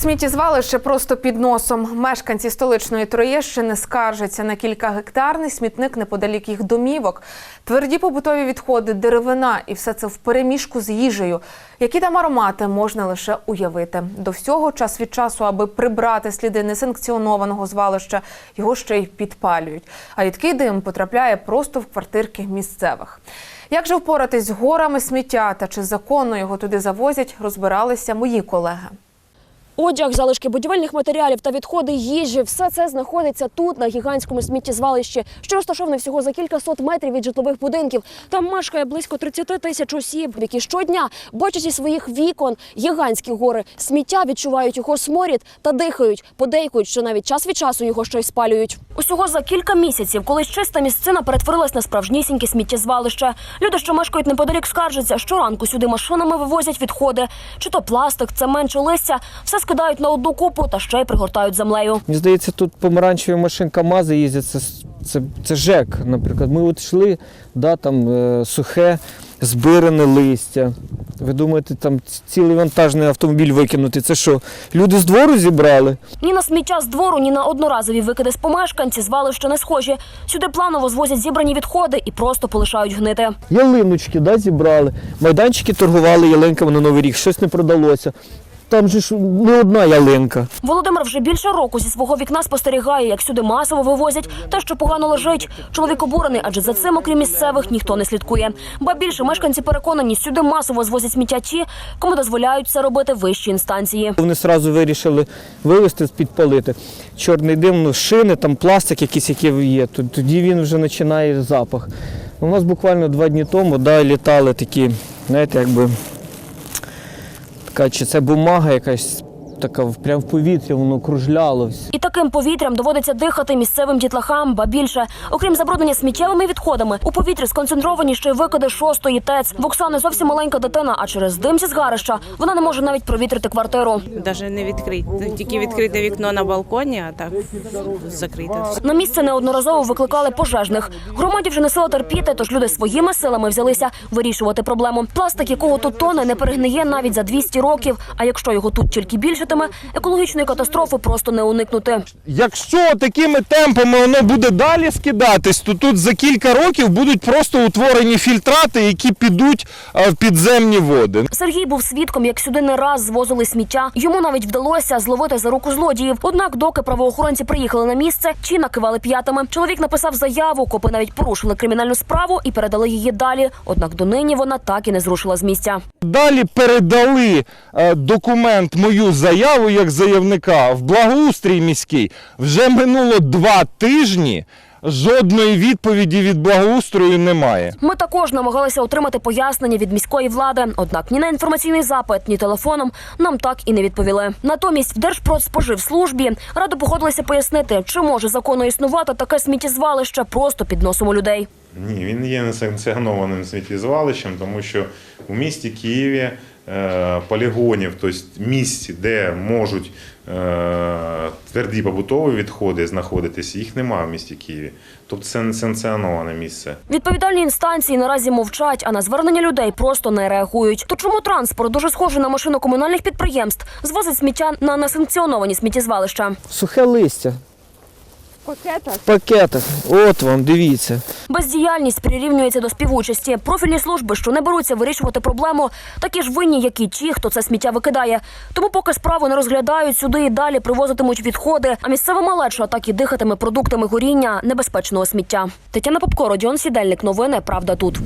Сміттєзвалище просто під носом. Мешканці столичної Троєщини скаржаться на кілька гектарний смітник неподалік їх домівок. Тверді побутові відходи, деревина і все це в переміжку з їжею. Які там аромати можна лише уявити. До всього час від часу, аби прибрати сліди несанкціонованого звалища, його ще й підпалюють. А рідкий дим потрапляє просто в квартирки місцевих. Як же впоратись з горами сміття та чи законно його туди завозять, розбиралися мої колеги. Одяг, залишки будівельних матеріалів та відходи їжі все це знаходиться тут, на гігантському сміттєзвалищі, що розташоване всього за кілька сот метрів від житлових будинків. Там мешкає близько 30 тисяч осіб, які щодня бачать зі своїх вікон гігантські гори сміття, відчувають його сморід та дихають. Подейкують, що навіть час від часу його й спалюють. Усього за кілька місяців, колись чиста місцина перетворилась на справжнісіньке сміттєзвалище. Люди, що мешкають неподалік, скаржаться, щоранку сюди машинами вивозять відходи, чи то пластик, цемент, чи листя, все скидають на одну купу та ще й пригортають землею. Мені здається, тут помаранчеві машин КАМАЗи їздять, це, це, це ЖЕК, наприклад. Ми от йшли, да, там е, сухе, збиране листя. Ви думаєте, там цілий вантажний автомобіль викинути? Це що, люди з двору зібрали? Ні на сміття з двору, ні на одноразові викиди з помешканці звалища не схожі. Сюди планово звозять зібрані відходи і просто полишають гнити. Ялиночки да, зібрали, майданчики торгували ялинками на Новий рік, щось не продалося. Там же ж не одна ялинка. Володимир вже більше року зі свого вікна спостерігає, як сюди масово вивозять те, що погано лежить. Чоловік обурений, адже за цим, окрім місцевих, ніхто не слідкує. Ба більше мешканці переконані, сюди масово звозять сміття ті, кому дозволяють це робити вищі інстанції. Вони одразу вирішили вивезти, підпалити. Чорний дим, ну, шини, там пластик якийсь, який є. Тоді він вже починає запах. У нас буквально два дні тому да, літали такі, знаєте, якби така, чи це бумага якась така прямо в повітрі, воно кружляло. все. І таким повітрям доводиться дихати місцевим дітлахам, ба більше. Окрім забруднення сміттєвими відходами, у повітрі сконцентровані ще й викиди шостої ТЕЦ. В Оксани зовсім маленька дитина, а через дим зі згарища вона не може навіть провітрити квартиру. Навіть не відкрити. Тільки відкрите вікно на балконі, а так закрите. На місце неодноразово викликали пожежних. Громаді вже не сила терпіти, тож люди своїми силами взялися вирішувати проблему. Пластик, якого тут тоне, не перегниє навіть за 200 років. А якщо його тут тільки більшатиме, екологічної катастрофи просто не уникнути. Якщо такими темпами воно буде далі скидатись, то тут за кілька років будуть просто утворені фільтрати, які підуть е, в підземні води. Сергій був свідком, як сюди не раз звозили сміття. Йому навіть вдалося зловити за руку злодіїв. Однак, доки правоохоронці приїхали на місце, ті накивали п'ятами. Чоловік написав заяву, копи навіть порушили кримінальну справу і передали її далі. Однак донині вона так і не зрушила з місця. Далі передали е, документ, мою заяву як заявника в благоустрій міський. Вже минуло два тижні. Жодної відповіді від благоустрою немає. Ми також намагалися отримати пояснення від міської влади. Однак ні на інформаційний запит, ні телефоном нам так і не відповіли. Натомість в Держпродспоживслужбі радо погодилися пояснити, чи може законно існувати таке сміттєзвалище просто під носом у людей. Ні, він є несанкціонованим сміттєзвалищем, тому що у місті Києві полігонів, тобто місць, де можуть е, тверді побутові відходи знаходитися, їх немає в місті Києві. Тобто це несанкціоноване місце. Відповідальні інстанції наразі мовчать, а на звернення людей просто не реагують. То чому транспорт, дуже схожий на машину комунальних підприємств, звозить сміття на несанкціоновані сміттєзвалища? Сухе листя. В пакетах. От вам, дивіться. Бездіяльність прирівнюється до співучасті. Профільні служби, що не беруться вирішувати проблему, такі ж винні, як і ті, хто це сміття викидає. Тому, поки справу не розглядають, сюди і далі привозитимуть відходи. А місцева малеча так і дихатиме продуктами горіння небезпечного сміття. Тетяна Попко, Родіон Сідельник. Новини Правда тут.